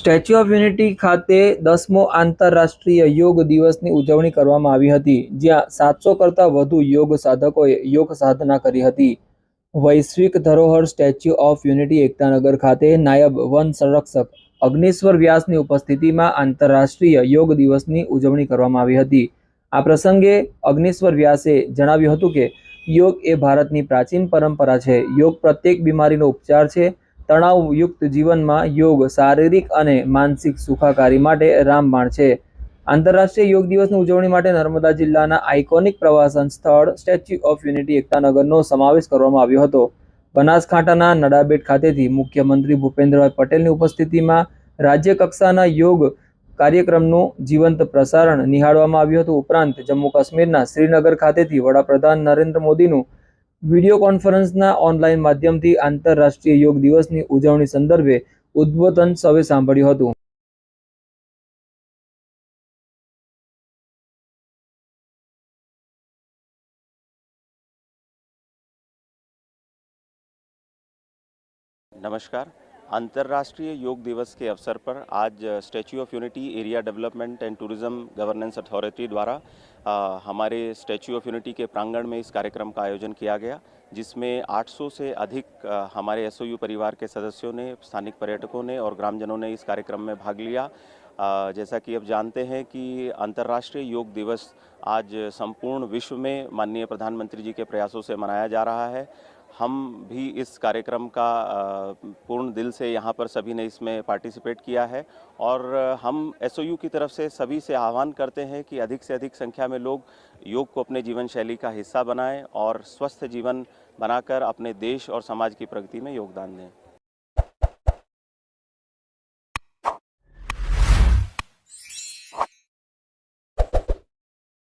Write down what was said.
Statue of unity ખાતે દસમો આંતરરાષ્ટ્રીય યોગ દિવસની ઉજવણી કરવામાં આવી હતી, જ્યાં સાતસો કરતાં વધુ યોગ સાધકોએ યોગ સાધના કરી હતી. વૈશ્વિક ધરોહર સ્ટેચ્યુ ઓફ યુનિટી એકતાનગર ખાતે નાયબ વન સંરક્ષક અગ્નિશ્વર વ્યાસની ઉપસ્થિતિમાં આંતરરાષ્ટ્રીય યોગ દિવસની ઉજવણી કરવામાં આવી હતી. આ પ્રસંગે અગ્નિશ્વર વ્યાસે જણાવ્યું હતું કે, યોગ એ ભારતની પ્રાચીન પરંપરા છે. યોગ પ્રત્યેક બીમારીનો ઉપચાર છે. તણાવયુક્ત જીવનમાં યોગ શારીરિક અને માનસિક સુખાકારી માટે રામબાણ છે. આંતરરાષ્ટ્રીય યોગ દિવસની ઉજવણી માટે નર્મદા જિલ્લાના આઇકોનિક પ્રવાસન સ્થળ સ્ટેચ્યુ ઓફ યુનિટી એકતાનગરનો સમાવેશ કરવામાં આવ્યો હતો. બનાસકાંઠાના નડાબેટ ખાતેથી મુખ્યમંત્રી ભૂપેન્દ્રભાઈ પટેલની ઉપસ્થિતિમાં રાજ્ય કક્ષાના યોગ કાર્યક્રમનું જીવંત પ્રસારણ નિહાળવામાં આવ્યું હતું. ઉપરાંત જમ્મુ કાશ્મીરના શ્રીનગર ખાતેથી વડાપ્રધાન નરેન્દ્ર મોદીનું વિડિયો કોન્ફરન્સના ઓનલાઈન માધ્યમથી આંતરરાષ્ટ્રીય યોગ દિવસની ઉજવણી સંદર્ભે ઉદ્બોધન સૌએ સાંભળ્યું હતું. નમસ્કાર. अंतर्राष्ट्रीय योग दिवस के अवसर पर आज Statue of Unity area development and tourism governance authority द्वारा अ, हमारे स्टैचू ऑफ़ यूनिटी के प्रांगण में इस कार्यक्रम का आयोजन किया गया जिसमें 800 से अधिक अ, हमारे एसओयू परिवार के सदस्यों ने स्थानिक पर्यटकों ने और ग्रामजनों ने इस कार्यक्रम में भाग लिया। अ, जैसा कि अब जानते हैं कि अंतर्राष्ट्रीय योग दिवस आज संपूर्ण विश्व में माननीय प्रधानमंत्री जी के प्रयासों से मनाया जा रहा है। हम भी इस कार्यक्रम का पूर्ण दिल से यहाँ पर सभी ने इसमें पार्टिसिपेट किया है और हम एसओयू की तरफ़ से सभी से आह्वान करते हैं कि अधिक से अधिक संख्या में लोग योग को अपने जीवन शैली का हिस्सा बनाएँ और स्वस्थ जीवन बनाकर अपने देश और समाज की प्रगति में योगदान दें।